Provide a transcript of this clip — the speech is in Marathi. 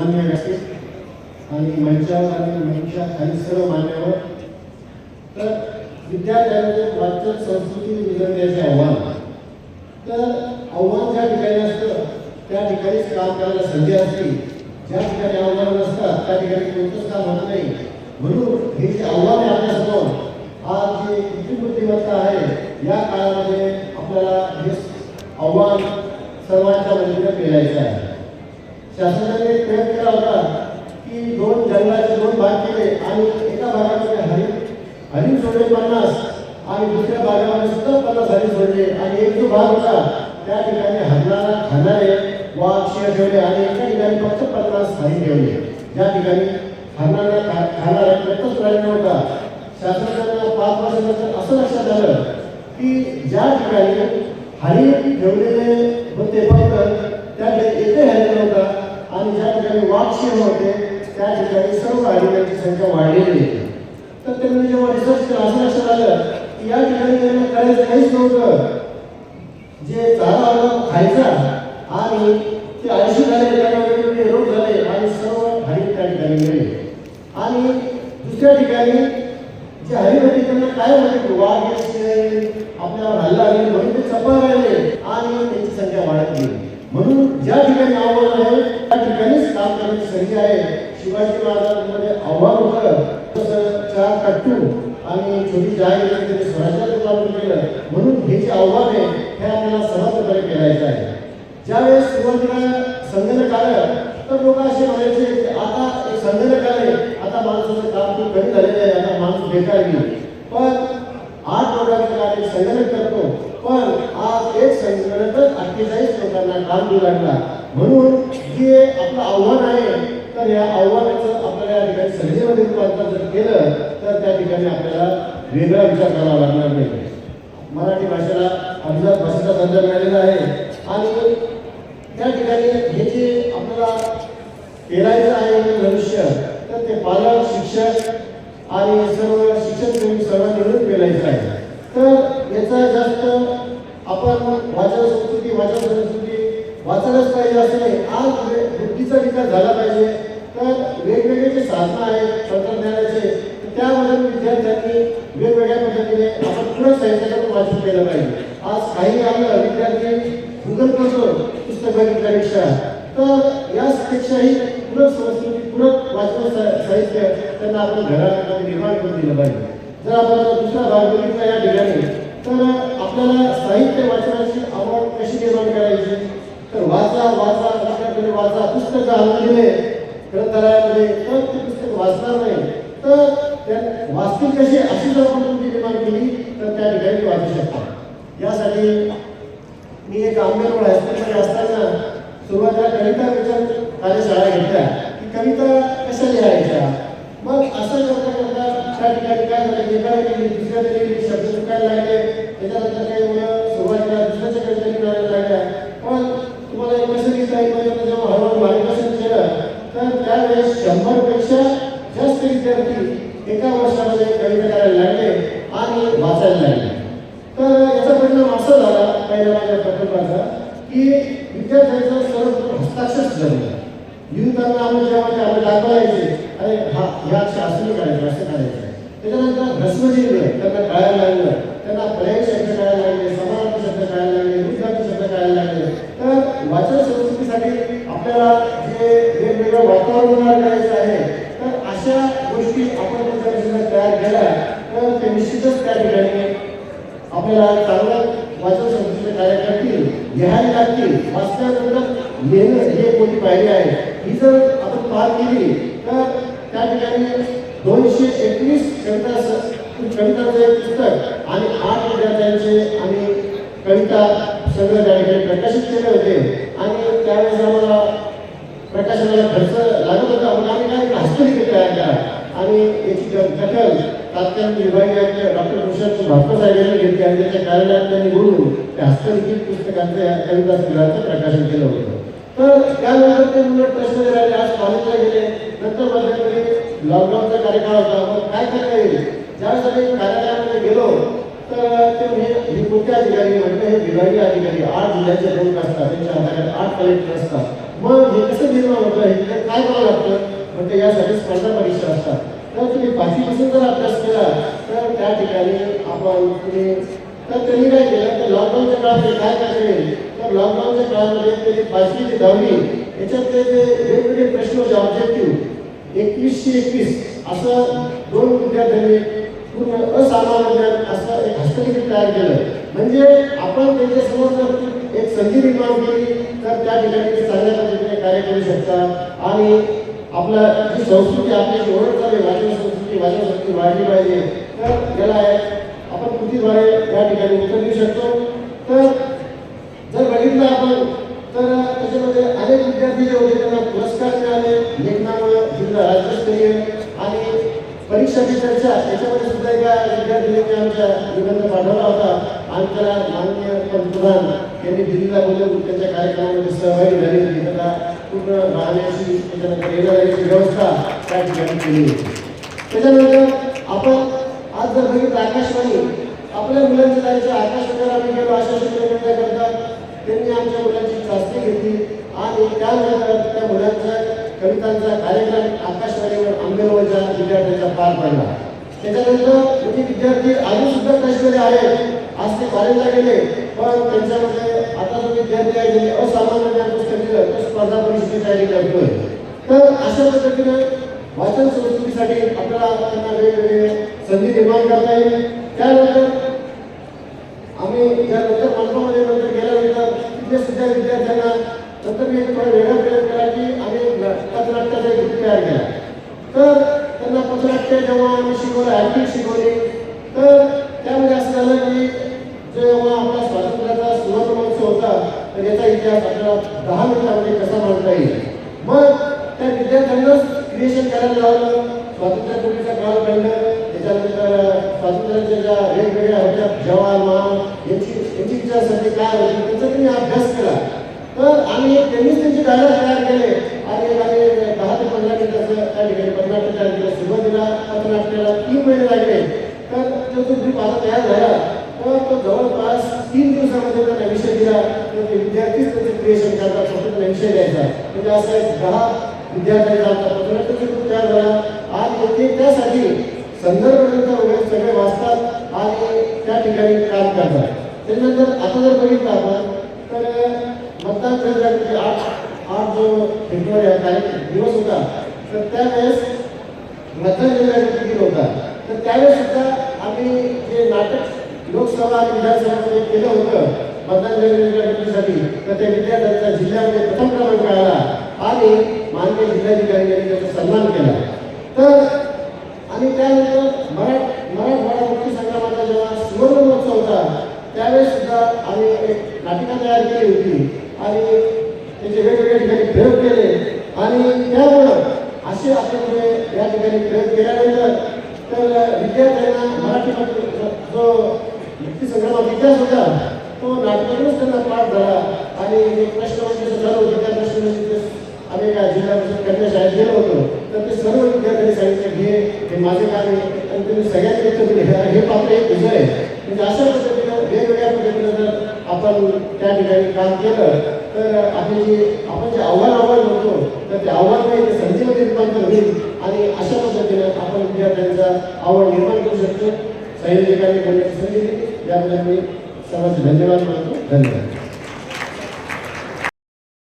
मान्य व्यासपीठ आणि मंचावर आणि मंचा आणि सर्व मान्यवर. तर विद्यार्थ्यांमध्ये वाचन संस्कृती निवडण्याचे आव्हान. तर आव्हान ज्या ठिकाणी असतं त्या ठिकाणीच काम करायला संधी असते. ज्या ठिकाणी आव्हान नसतात त्या ठिकाणी कोणतंच काम होत नाही. म्हणून हे जे आव्हान आहे आपल्यासमोर आज जे कृत्रिम बुद्धिमत्ता आहे या काळामध्ये आपल्याला हे आव्हान सर्वांच्या मदतीने पेलायचं आहे. शासनाने प्रयत्न केला होता की दोन जंगलाचे दोन भाग केले आणि एका भागामध्ये हरी हरी सोडले पन्नास आणि दुसऱ्या भागामध्ये सुद्धा पन्नास हरी सोडले आणि एक जो भाग होता त्या ठिकाणी हरणारा खाणारे वाघ शेर ठेवले आणि एका ठिकाणी फक्त पन्नास हरी ठेवले. ज्या ठिकाणी हरणारा खा खाणारा प्रत्येक राहिला नव्हता शासनाला पाच वर्षानंतर असं लक्षात आलं की ज्या ठिकाणी हरी ठेवलेले होते फक्त त्या ठिकाणी एकही नव्हता. आणि ज्या ठिकाणी वाक्षीण होते त्या ठिकाणी सर्व हरिणांची संख्या वाढलेली होती. तर त्यांनी जेव्हा रिसर्च केला असं लक्षात आलं की या ठिकाणी त्यांना करायचं काहीच नव्हतं. जे चारा आलं खायचा आणि ते ऐंशी झाले त्यांना वेगवेगळे रोग झाले आणि सर्व हरित त्या ठिकाणी गेले. आणि दुसऱ्या ठिकाणी जे हरिण होते त्यांना काय होते की वाघ आपल्यावर हल्ला आले म्हणून ते चपळ राहिले आणि त्यांची संख्या वाढत गेली. म्हणून ज्या ठिकाणी आव्हान आहे त्या ठिकाणीच काम करण्याची संधी आहे. शिवाजी महाराजांमध्ये आव्हान होतं तसं चार कट्टू आणि छोटी जाहीर त्यांनी स्वराज्याचं काम केलं. म्हणून हे जे आव्हान आहे हे आपल्याला समर्थपणे करायचं आहे. ज्यावेळेस सुरुवातीला संगणक आलं तर लोक असे म्हणायचे की आता एक संगणक आले आता माणसाचं काम खूप कमी झालेलं आहे आता माणूस बेकार गेली पण आठ लोकांचं कार्य संगणक करतो पण आज एक संगणकच अठ्ठेचाळीस लोकांना काम लागला म्हणून जे आपलं आव्हान आहे तर या आव्हानाचं आपल्याला या ठिकाणी संधीमध्ये रूपांतर जर केलं तर त्या ठिकाणी आपल्याला वेगळा विचार करावा लागणार नाही. मराठी भाषेला अभिजात भाषेचा दर्जा मिळालेला आहे. आणि त्या ठिकाणी हे जे आपल्याला पेरायचं आहे म्हणजे भविष्य तर ते पालक शिक्षक आणि सर्व शिक्षक प्रेमी सर्वांनी मिळून पेलायचं आहे. तर याचा जास्त आपण वाचन संस्कृती वाचन संस्कृती वाचायलाच पाहिजे असं नाही आज बुद्धीचा विकास झाला पाहिजे. तर वेगवेगळे जे साधनं आहेत तंत्रज्ञानाचे तर त्यामधून विद्यार्थ्यांनी वेगवेगळ्या पद्धतीने आपण पूरक साहित्याचं वाचन केलं पाहिजे. आज काही आलं विद्यार्थी गुगल करतो पुस्तक बघितल्यापेक्षा तर यापेक्षाही पूरक संस्कृती पूरक वाचन साहित्य त्यांना आपण घरामध्ये निर्माण करून दिलं पाहिजे. जर आपण दुसरा भाग बघितला या ठिकाणी तर आपल्याला साहित्य वाचनाची आवड कशी निर्माण करायची? तर वाचा वाचा आपल्याकडे वाचा. पुस्तकं आणून ग्रंथालयामध्ये तर ते पुस्तक वाचणार नाही? तर त्या वाचतील कशी? अशी जर आपण तुमची निर्माण केली तर त्या ठिकाणी वाचू शकता. यासाठी मी एक आंबेडकर हायस्कूलमध्ये असताना सुरुवातीला कविता विचार कार्यशाळा घेतल्या. की कविता कशा लिहायच्या? मग असं करता करता त्या ठिकाणी काय झालं? एका केली दुसऱ्या केली शब्द चुकायला लागले त्याच्यानंतर काही मुलं सुरुवातीला दुसऱ्याच्या कविता लिहायला लागल्या पण तुम्हाला एक कसं लिहिता येईल म्हणजे जेव्हा हळूहळू मार्गदर्शन केलं तर त्यावेळेस शंभरपेक्षा जास्त विद्यार्थी एका वर्षामध्ये कविता करायला लागले आणि वाचायला लागले तर याचा परिणाम असा झाला पहिल्या माझ्या प्रकल्पाचा? की विद्यार्थ्यांचा सर्व हस्ताक्षर जमलं युवकांना आम्ही जेव्हा आम्ही दाखवायचे अरे हा ह्या शासन करायचं असं करायचं. त्याच्यानंतर भस्मजिंग त्यांना कळायला लागलं. त्यांना प्रयोग शब्द कळायला लागले समानार्थी शब्द कळायला लागले विरुद्धार्थी शब्द कळायला लागले तर वाचन संस्कृतीसाठी आपल्याला जे वेगवेगळं वातावरण निर्माण करायचं आहे तर अशा गोष्टी आपण जर जर तयार केल्या तर ते निश्चितच त्या ठिकाणी आपल्याला चांगलं वाचन संस्कृतीचे कार्य करतील लिहायला असल्यानंतर वाचल्यानंतर लिहिणं ही एक मोठी पायरी आहे. ही जर आपण पार केली तर त्या ठिकाणी दोनशे एकवीस कविता कवितांचं एक पुस्तक आणि आठ विद्यार्थ्यांचे आम्ही कविता सगळं त्या ठिकाणी प्रकाशित केले होते. आणि त्यावेळेस आम्हाला प्रकाशनाला खर्च लागत होता. म्हणून आम्ही काही हस्तलिखित तयार आणि याची दखल तात्कालीन विभागीय डॉक्टर भूषण भास्कर साहेब यांनी घेतली आणि त्याच्या कार्यालयात त्यांनी बोलून त्या हस्तलिखित पुस्तकांचं या कविता संग्रहाचं प्रकाशन केलं होतं. तर त्यानंतर ते मुलं ट्रस्टमध्ये राहिले आज कॉलेजला गेले नंतर माझ्याकडे लॉकडाऊनचा कार्यकाळ होता मग काय करता येईल? ज्यावेळेस आम्ही कार्यालयामध्ये गेलो तर ते हे हे कोणते अधिकारी म्हणजे हे विभागीय अधिकारी आठ जिल्ह्याचे प्रमुख असतात त्यांच्या हाताखाली आठ कलेक्टर असतात मग हे कसं निर्माण होतं हे काय करावं लागतं? म्हणजे यासाठी स्पर्धा परीक्षा असतात. तर तुम्ही पाचवीपासून जर अभ्यास केला तर त्या ठिकाणी आपण तुम्ही तर त्यांनी काय केलं तर लॉकडाऊनच्या काळामध्ये काय काय केले तर लॉकडाऊनच्या काळामध्ये ते पाचवी ते दहावी याच्यातले जे वेगवेगळे प्रश्न होते ऑब्जेक्टिव्ह एकवीसशे एकवीस असं दोन विद्यार्थ्यांनी पूर्ण असामान्य ज्ञान असं एक हस्तलिखित तयार केलं. म्हणजे आपण त्यांच्यासमोर जर एक संधी निर्माण केली तर त्या ठिकाणी ते चांगल्या पद्धतीने कार्य करू शकतात. आणि आपला जी संस्कृती आपली ओळख झाली वाचन संस्कृती वाचन शक्ती वाढली पाहिजे. तर याला एक आपण कृतीद्वारे या ठिकाणी उत्तर देऊ शकतो. तर जर बघितलं आपण तर त्याच्यामध्ये अनेक विद्यार्थी जे होते त्यांना पुरस्कार मिळाले. लेखनामुळे जिल्हा राज्यस्तरीय आणि परीक्षाची चर्चा याच्यामध्ये सुद्धा एका विद्यार्थ्यांनी आमच्या निबंध पाठवला होता. आणि त्याला माननीय पंतप्रधान यांनी दिल्लीला बोलवून त्यांच्या कार्यक्रमामध्ये सहभागी झाली. होती त्याला पूर्ण राहण्याची त्याच्यानंतर येणाऱ्याची व्यवस्था त्या ठिकाणी केली होती. त्याच्यानंतर आपण आज जर बघितलं आकाशवाणी आपल्या मुलांच्या जायचं आकाशवाणीवर आम्ही गेलो अशा शिकवणी करतात त्यांनी आमच्या मुलांची चाचणी घेतली आणि त्यानंतर त्या मुलांचा कवितांचा कार्यक्रम आकाशवाणीवर अंबेगावच्या विद्यार्थ्यांचा पार पडला त्याच्यानंतर म्हणजे विद्यार्थी अजून सुद्धा कष्टले आहेत आज ते कॉलेजला गेले पण त्यांच्यामध्ये आता जो विद्यार्थी आहे ज्यांनी असामान्य ज्ञान पुस्तक दिलं तो स्पर्धा परीक्षेची तयारी करतोय तर अशा पद्धतीनं वाचन संस्कृतीसाठी आपल्याला त्यांना वेगवेगळे संधी निर्माण करता येईल. त्यानंतर आम्ही त्यानंतर मंडळामध्ये नंतर गेल्यानंतर तिथे सुद्धा विद्यार्थ्यांना नंतर मी थोडा वेगळा प्रयोग केला की आम्ही पथनाट्याचा एक ग्रुप तयार केला. तर त्यांना पथनाट्य जेव्हा आम्ही शिकवलं ॲक्टिंग शिकवली तर त्यामध्ये असं झालं की जेव्हा आपला स्वातंत्र्याचा सुवर्ण महोत्सव होता तर याचा इतिहास आपल्याला दहा मिनिटांमध्ये कसा मांडता येईल? मग त्या विद्यार्थ्यांनाच क्रिएशन करायला लावलं स्वातंत्र्यपूर्वीचा काळ काढलं त्याच्यानंतर स्वातंत्र्याच्या ज्या वेगवेगळ्या होत्या जवान महान यांची यांची विचारसरणी काय होती त्याचा त्यांनी अभ्यास केला तर आणि त्यांनीच त्यांचे डायलॉग तयार केले आणि आम्ही दहा ते पंधरा मिनिटाचं त्या ठिकाणी पथनाट्य तयार केलं सुरुवातीला पथनाट्याला तीन महिने लागले तर तो जो ग्रुप आता तयार झाला तर तो जवळपास तीन दिवसामध्ये त्यांना विषय दिला तर ते विद्यार्थीच त्याचे क्रिएशन करतात फक्त त्यांना विषय द्यायचा म्हणजे असं एक दहा विद्यार्थ्यांचा आमचा पथनाट्याचा ग्रुप तयार झाला आणि ते ठिकाणी संदर्भ वगैरे सगळे वाचतात आणि त्या ठिकाणी काम करतात. त्याच्यानंतर आता जर बघितलं आपण तर मतदान आठ आठ जो फेब्रुवारी तारीख दिवस होता तर त्यावेळेस मतदान जनजागृती होता तर त्यावेळेस सुद्धा आम्ही जे नाटक लोकसभा आणि विधानसभामध्ये केलं होतं मतदान जनजागृतीसाठी तर त्या विद्यार्थ्यांचा जिल्ह्यामध्ये प्रथम क्रमांक आला आणि माननीय जिल्हाधिकारी यांनी त्याचा सन्मान केला. तर आणि त्यानंतर मराठ मराठवाडा मुक्ती संग्रामाचा जेव्हा सुवर्ण महोत्सव होता त्यावेळेस सुद्धा आम्ही एक नाटिका तयार केली होती. आणि त्याचे वेगवेगळ्या ठिकाणी प्रयोग केले. आणि त्यामुळं असे आपल्यामुळे या ठिकाणी प्रयोग केल्यानंतर तर विद्यार्थ्यांना मराठीमध्ये जो- जो मुक्ती संग्रामात इतिहास होता तो नाटकातूनच त्यांना पाठ झाला. आणि एक प्रश्नमंजुषा म्हणजे चालू त्या प्रश्नमंजुषेत आम्ही जिल्हा परिषद कन्या शाळेत गेलो होतो. तर ते सर्व विद्यार्थी हे माझे काम आणि तुम्ही सगळ्यांनी उत्तर हे पात्र एक तुझं आहे. म्हणजे अशा पद्धतीनं वेगवेगळ्या पद्धतीनं जर आपण त्या ठिकाणी काम केलं तर आपली जी आपण जे आव्हान आव्हान म्हणतो तर ते आव्हान नाही ते संधीमध्ये रूपांतर होईल. आणि अशा पद्धतीनं आपण विद्यार्थ्यांचा आवड निर्माण करू शकतो. संयोजकांनी करण्याची संधी दिली. याबद्दल मी सर्वांचे धन्यवाद मानतो. धन्यवाद.